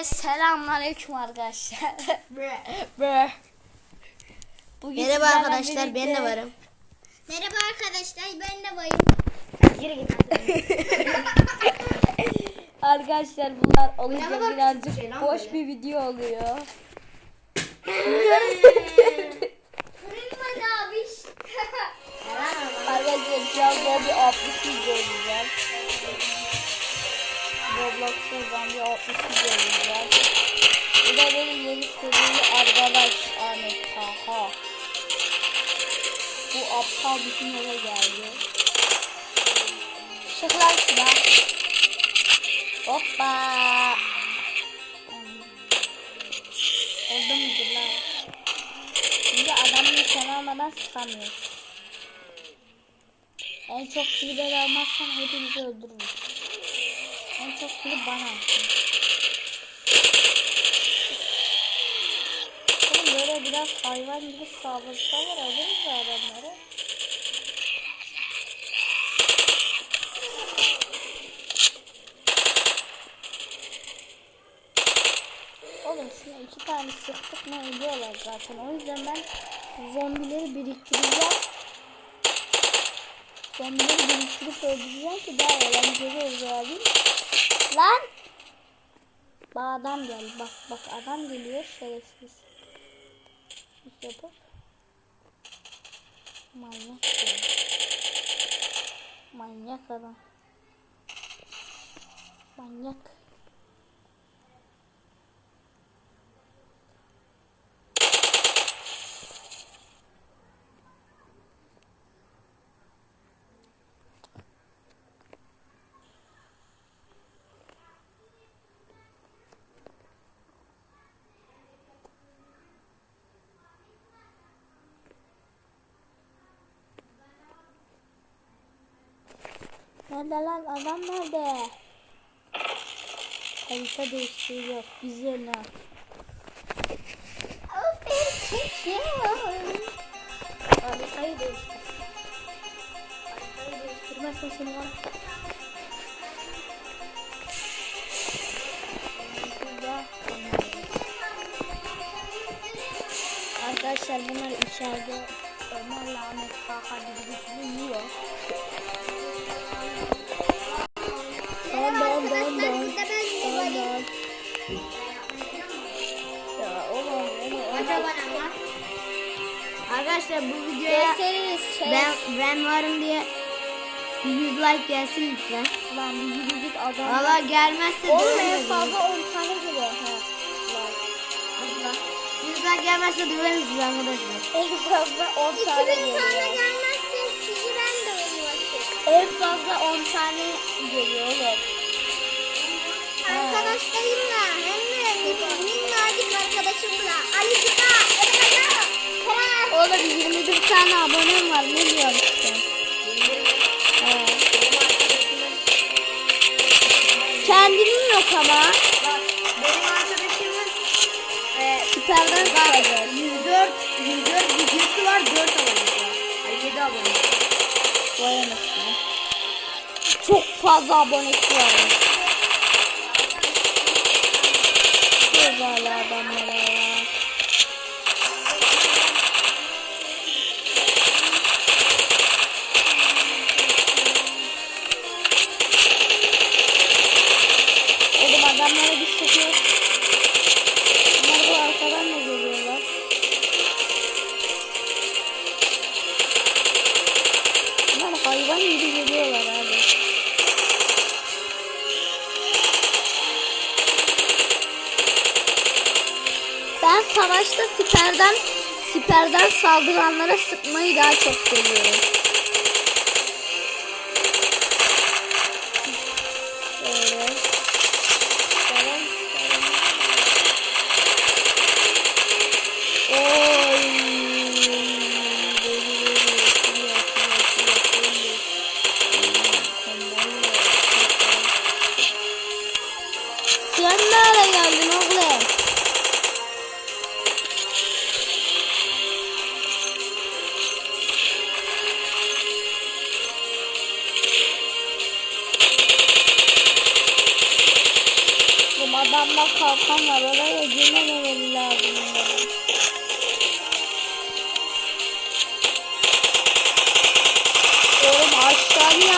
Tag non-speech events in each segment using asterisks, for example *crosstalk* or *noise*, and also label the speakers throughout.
Speaker 1: Selamünaleyküm arkadaşlar. *laughs* Bugün
Speaker 2: Merhaba arkadaşlar ben de varım.
Speaker 3: Merhaba arkadaşlar ben de varım.
Speaker 2: Git. *laughs*
Speaker 1: Arkadaşlar bunlar olunca birazcık
Speaker 2: şey
Speaker 1: boş
Speaker 2: böyle.
Speaker 1: bir video oluyor. *laughs* Arkadaşlar an Bobby 60 video. Roblox'ta 60 video oynayacağız. Bu da benim yeni sevgili arkadaş Ahmet Taha. Bu aptal bizim eve geldi. Şıklar şuna. Hoppa. Oldu mu lan? Şimdi adamın nişanı almadan sıkamıyoruz. En çok kili ben almazsam hepinizi öldürürüm. En çok kili bana. Oğlum böyle biraz hayvan gibi saldırsalar alırız da adamları. Oğlum şuna iki tane sıktık mı ölüyorlar zaten. O yüzden ben zombileri biriktireceğim. Zombileri biriktirip öldüreceğim ki daha eğlenceli olur. Lan! Bak adam geldi. Bak bak adam geliyor şerefsiz. Yapıp. Manyak ya. Manyak adam. Manyak. Nerede lan adam nerede? Harita değiştiriyor. Bize ne? Haritayı değiştir. Haritayı değiştirmezsen seni var. Arkadaşlar bunlar içeride Ömer'le Ahmet Kaka gibi güçlü yiyor.
Speaker 3: Hoca var ama.
Speaker 2: Arkadaşlar bu videoya
Speaker 1: Keseriz
Speaker 2: ben ben varım diye bir 100 like gelsin lütfen.
Speaker 1: Lan bir yürü git adam.
Speaker 2: Valla gelmezse
Speaker 1: Oğlum en fazla 10 tane geliyor. Ha. Lan.
Speaker 2: Allah. 100 like gelmezse döveriz sizi arkadaşlar.
Speaker 1: En fazla 10 tane
Speaker 3: 2000 tane
Speaker 1: geliyor.
Speaker 3: gelmezse sizi ben de.
Speaker 1: En fazla 10 Oğlum 21 tane abonem var ne diyorsun işte. He. Kendinin yok ama.
Speaker 2: Benim arkadaşımın e,
Speaker 1: Süperden çıkacağız.
Speaker 2: 104 104 videosu var 4 abonesi var. Hani 7 abonesi.
Speaker 1: Vay anasını. Çok fazla abonesi var. Çok adamlara adamlara bir sıkıyor. Bunlar bu arkadan da geliyorlar. Bunlar hayvan gibi geliyorlar abi. Ben savaşta siperden siperden saldıranlara sıkmayı daha çok seviyorum. Şöyle.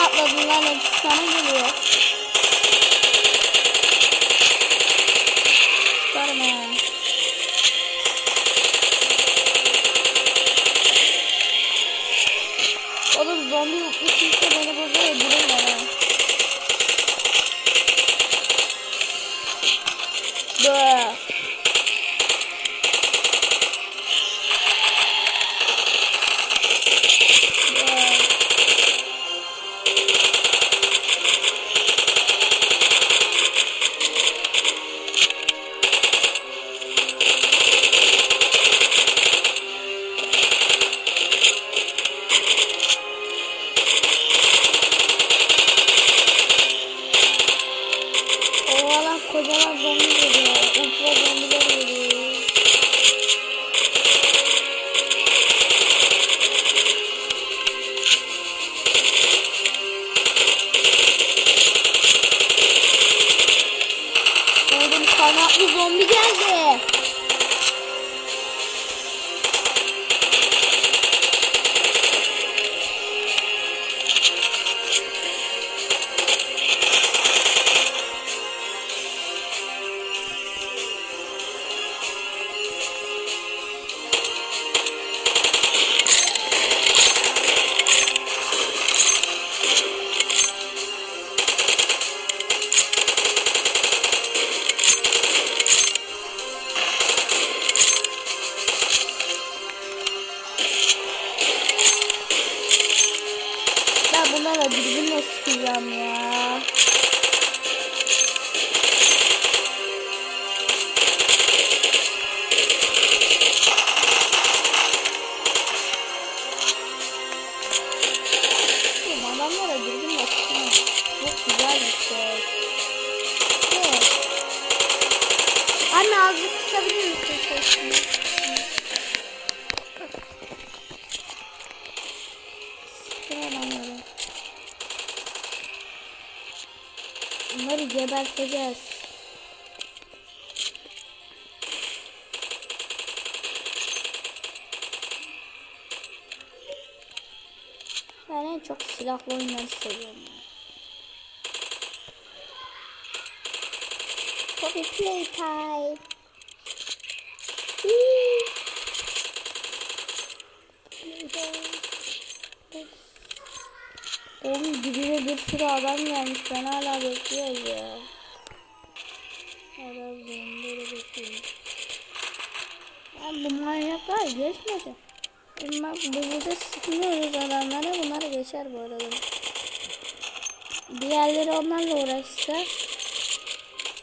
Speaker 1: Aşağı niye atladın lan? Hepsi sana geliyor. Oğlan kocaman zombi geliyor. Ultra zombiler geliyor. Bir şey. Evet.
Speaker 3: Anne azıcık kısabilir misin sesini?
Speaker 1: Bunları geberteceğiz. Ben en çok silahlı oyunları seviyorum.
Speaker 3: Poppy playtime.
Speaker 1: Oğlum dibine bir sürü adam gelmiş. Ben hala bekliyoruz ya. Hala zombileri bekliyoruz. Ya bu manyaklar geçmedi. Bak burada sıkmıyoruz adamlara. Bunlar geçer bu arada. Diğerleri onlarla uğraşsa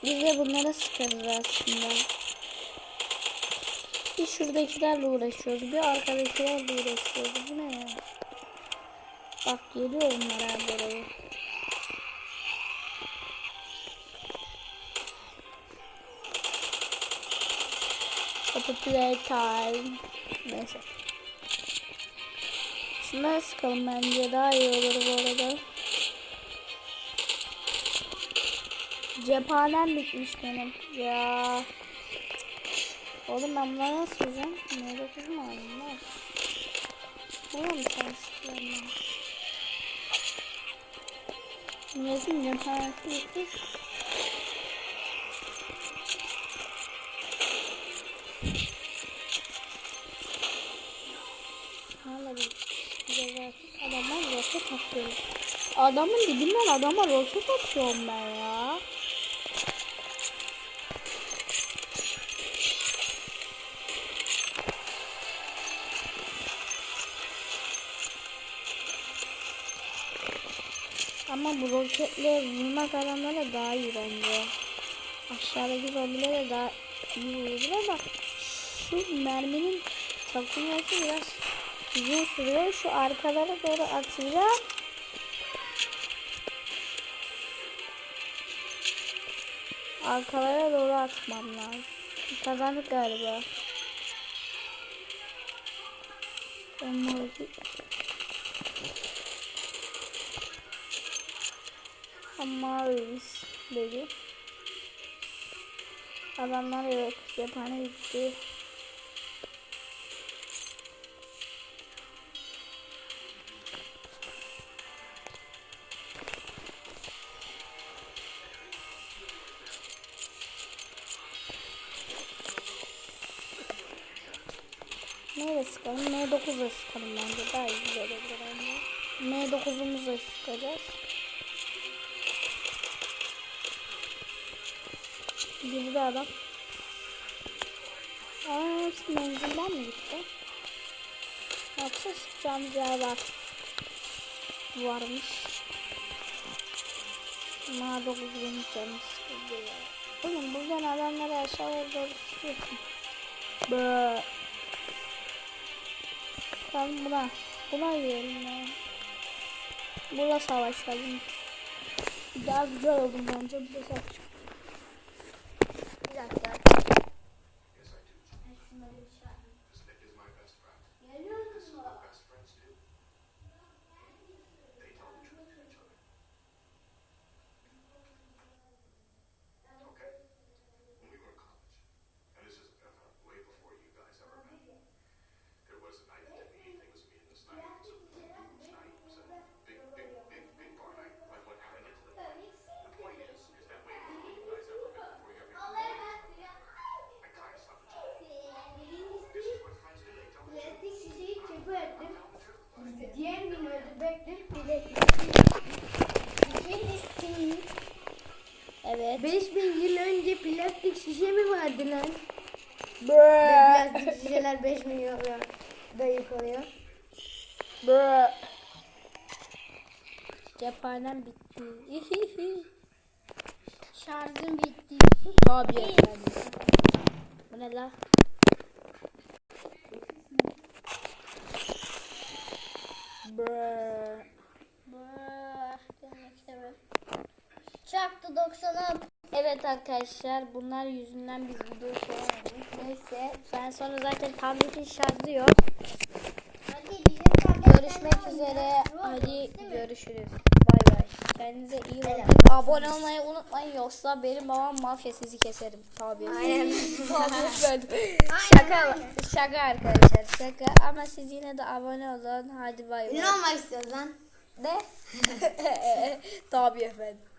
Speaker 1: biz de bunlara sıkarız aslında. Bir şuradakilerle uğraşıyoruz. Bir arkadakilerle uğraşıyoruz. Bu ne ya? Bak geliyor onlar buraya. Happy play time. Neyse. Şunları sıkalım bence daha iyi olur bu arada. Cephanem bitmiş benim. Ya. Oğlum ben bunları nasıl sıkacağım? Ne dokuz mu aldım lan? Olur mu sen sıkıyorum Milletin cephanesi bitmiş. Hala bir güzel adamlar roket atıyor. Adamın dibinden adama roket atıyorum ben ya. Ama bu roketle vurmak adamlara daha iyi bence. Aşağıdaki zombilere daha iyi vurur ama şu merminin takılması biraz uzun sürüyor. Şu arkalara doğru atacağım. Arkalara doğru atmam lazım. Kazandık galiba. Emoji. Amaris dedi. Adamlar yok. Cephane bitti. Neyle sıkalım? M9'la sıkalım bence. Daha iyi güzel olur bence. M9'umuzla sıkacağız. Girdi adam. Aa, hepsi menzilden mi gitti? Yoksa sıkacağımız yer var. Varmış. Ma 9 benim canım sıkıldı ya. Oğlum buradan adamları aşağıya doğru sıkıyorsun. Bıı. Tamam buna. Buna yiyelim ya. Buna savaşalım. Daha güzel oldum bence bu savaş.
Speaker 2: 5000 yıl önce plastik şişe mi vardı lan?
Speaker 1: Bıı.
Speaker 2: Plastik şişeler 5 milyon da yık oluyor.
Speaker 1: Bıı. Cephanem bitti. *laughs*
Speaker 3: Şarjım bitti.
Speaker 1: Tabii efendim. Bu ne la?
Speaker 3: Demek istemem. Çaktı 90'a.
Speaker 1: Evet arkadaşlar bunlar yüzünden biz video koyamadık. Neyse ben sonra zaten tabletin şarjı yok. Görüşmek üzere. Hadi görüşürüz. Bay bay. Kendinize iyi bakın. Abone olmayı unutmayın yoksa benim babam mafya sizi keserim. Tabii.
Speaker 2: Aynen. *laughs*
Speaker 1: Şaka şaka arkadaşlar şaka ama siz yine de abone olun. Hadi bay bay.
Speaker 2: Ne olmak istiyorsun lan?
Speaker 1: Ne? *laughs* Tabii efendim.